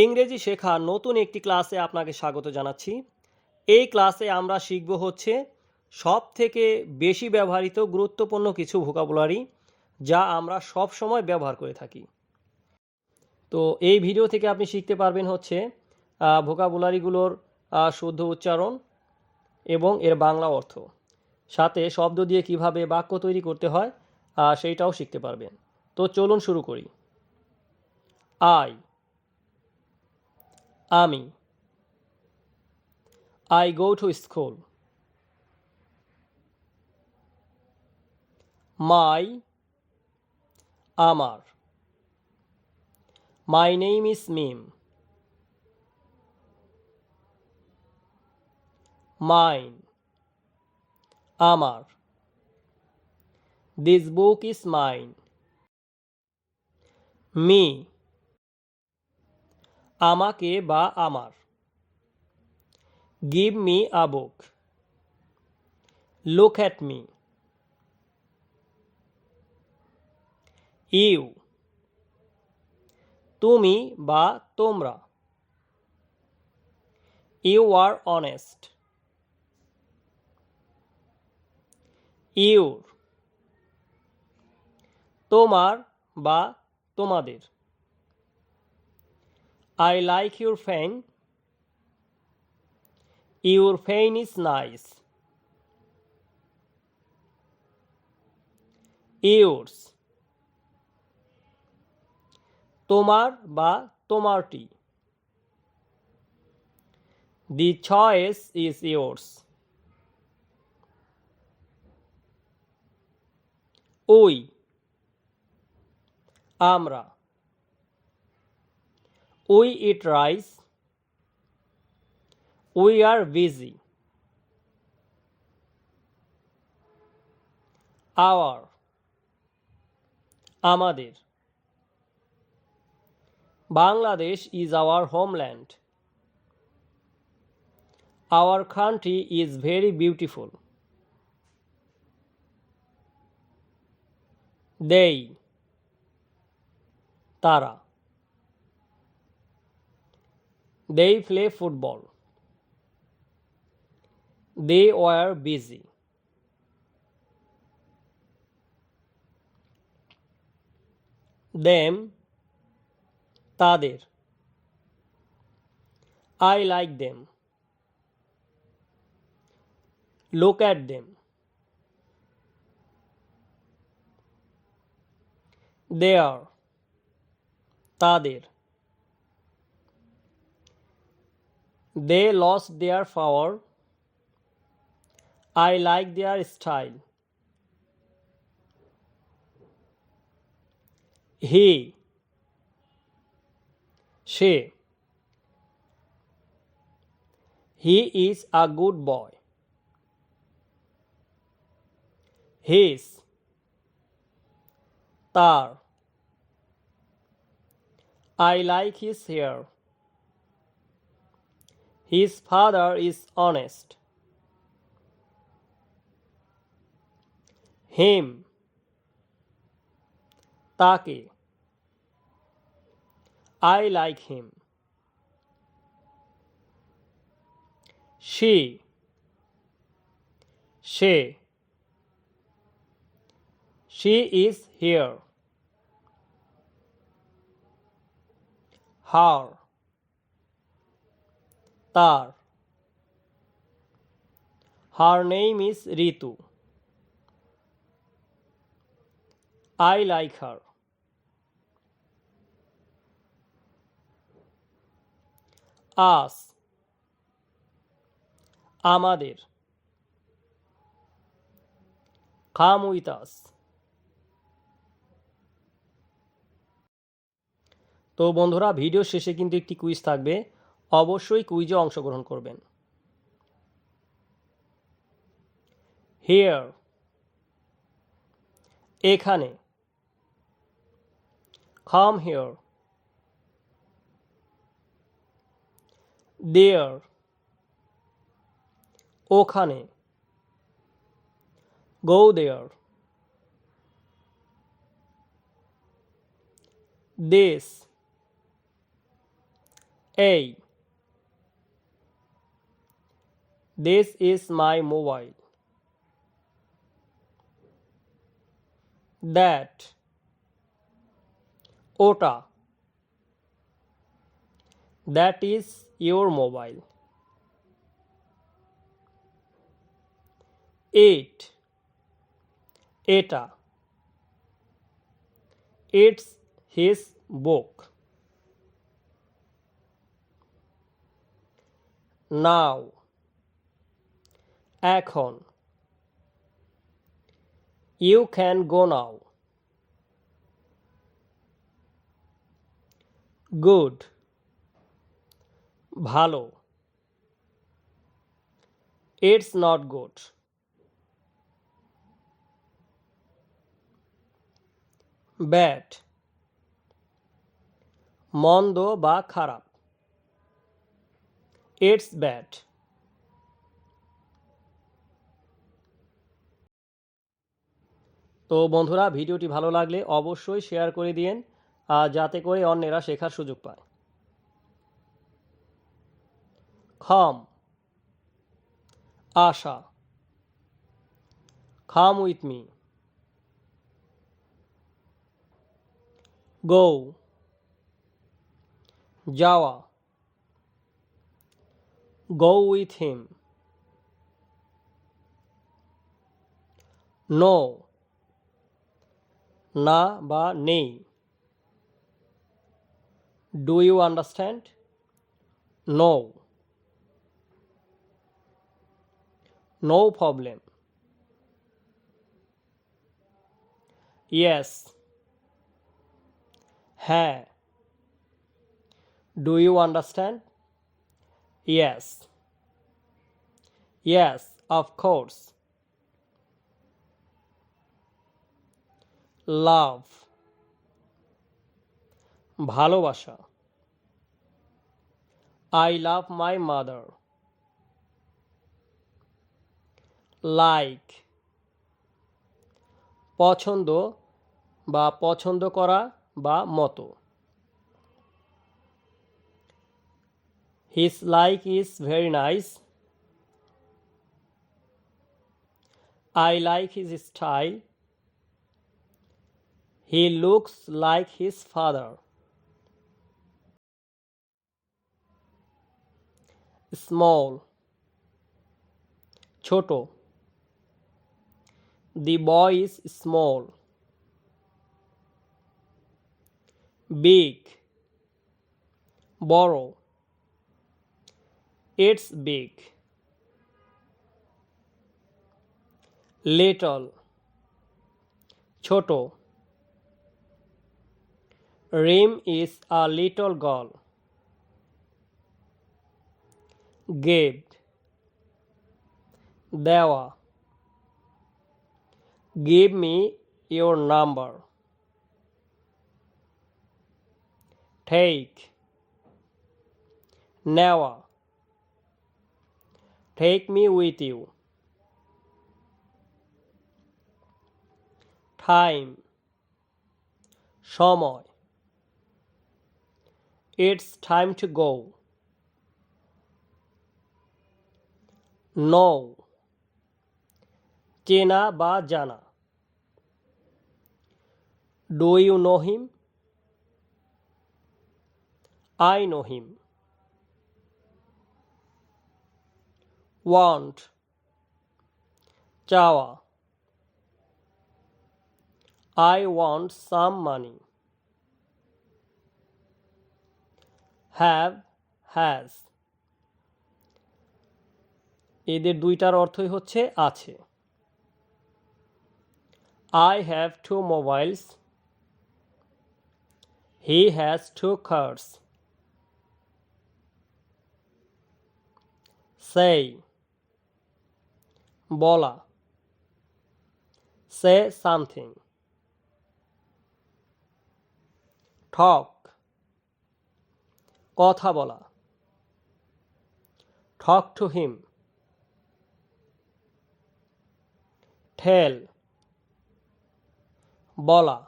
ইংরেজি শেখার নতুন একটি ক্লাসে আপনাকে স্বাগত জানাচ্ছি। এই ক্লাসে আমরা শিখব হচ্ছে সব থেকে বেশি ব্যবহৃত গুরুত্বপূর্ণ কিছু ভোকাবুলারি যা আমরা সব সময় ব্যবহার করে থাকি। তো এই ভিডিও থেকে আপনি শিখতে পারবেন হচ্ছে ভোকাবুলারিগুলোর শুদ্ধ উচ্চারণ এবং এর বাংলা অর্থ। সাথে শব্দ দিয়ে কীভাবে বাক্য তৈরি করতে হয় সেইটাও শিখতে পারবেন। তো চলুন শুরু করি। আই আমি। I go to school my আমার। My name is Mim mine আমার। This book is mine me আমাকে বা আমার। Give me a book look at me you তুমি বা তোমরা। ইউ আর অনেস্ট ইউর তোমার বা তোমাদের। I like your fan. Your fan is nice. Yours. তোমার বা তোমারটি The choice is yours. ওই আমরা we eat rice, we are busy. Our, আমাদের। Bangladesh is our homeland. Our country is very beautiful. They, তারা। They play football. They were busy. Them তাদের I like them. Look at them. There তাদের They lost their power. I like their style. He, she, he is a good boy. His, tar. I like his hair His father is honest. Him তাকে I like him. She say She is here. Her তার। Her name is Ritu I like her us আমাদের। Come with তো বন্ধুরা video শেষে কিন্তু একটি quiz থাকবে। অবশ্যই কুইজে অংশগ্রহণ করবেন। হিয়ার এখানে। কাম হিয়ার দেয়ার ওখানে। Go there this. এই This is my mobile. That Ota. That is your mobile. Eight. Eta. It's his book. Now. এখন। You can go now good ভালো। ইটস নট গুড ব্যাড মন্দ বা খারাপ। It's bad তো বন্ধুরা, ভিডিওটি ভালো লাগলে অবশ্যই শেয়ার করে দিন যাতে করে অন্যেরা শেখার সুযোগ পায়। খাম, আশা, খাম উইথ মি। গো, যাওয়া। Go with him. নো না বা নেই do you understand no no problem yes হ্যাঁ do you understand yes yes of course love, ভালোবাসা I love my mother like পছন্দ বা পছন্দ করা বা মতো। His like is very nice I like his style He looks like his father. Small. Choto. The boy is small. Big. Borrow. It's big. Little. Choto. Rim is a little girl gave দেওয়া give me your number take never take me with you time সময় it's time to go know চেনা বা জানা do you know him I know him. Want চাওয়া I want some money. Have has এদের দুইটার অর্থই হচ্ছে আছে I have two mobiles. He has two cars. say বলা say something talk কথা বলা talk to him tell বলা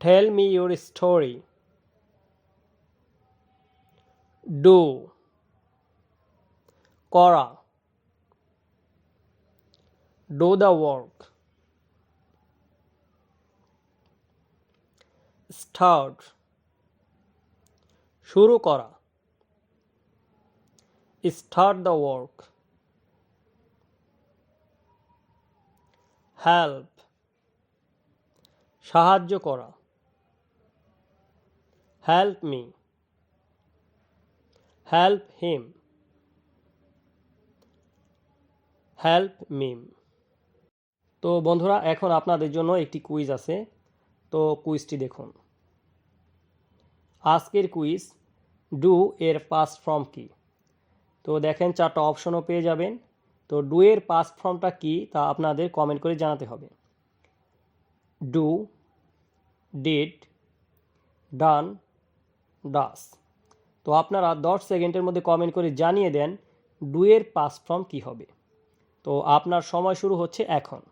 tell me your story do করা ডু দ্য ওয়ার্ক স্টার্ট শুরু করা। Start the work. হেল্প। সাহায্য করা। Help me. Help him. Help মিম। তো বন্ধুরা, এখন আপনাদের জন্য একটি কুইজ আছে। তো কুইজটি দেখুন। আজকের কুইজ ডু এর পাস্ট ফর্ম কি? তো দেখেন চারটা অপশনও পেয়ে যাবেন। তো ডু এর পাস্ট ফর্মটা কি তা আপনাদের কমেন্ট করে জানাতে হবে। ডু ডিড ডান ডাস তো আপনারা দশ সেকেন্ডের মধ্যে কমেন্ট করে জানিয়ে দেন ডু এর পাস্ট ফর্ম কী হবে। তো আপনার সময় শুরু হচ্ছে এখন।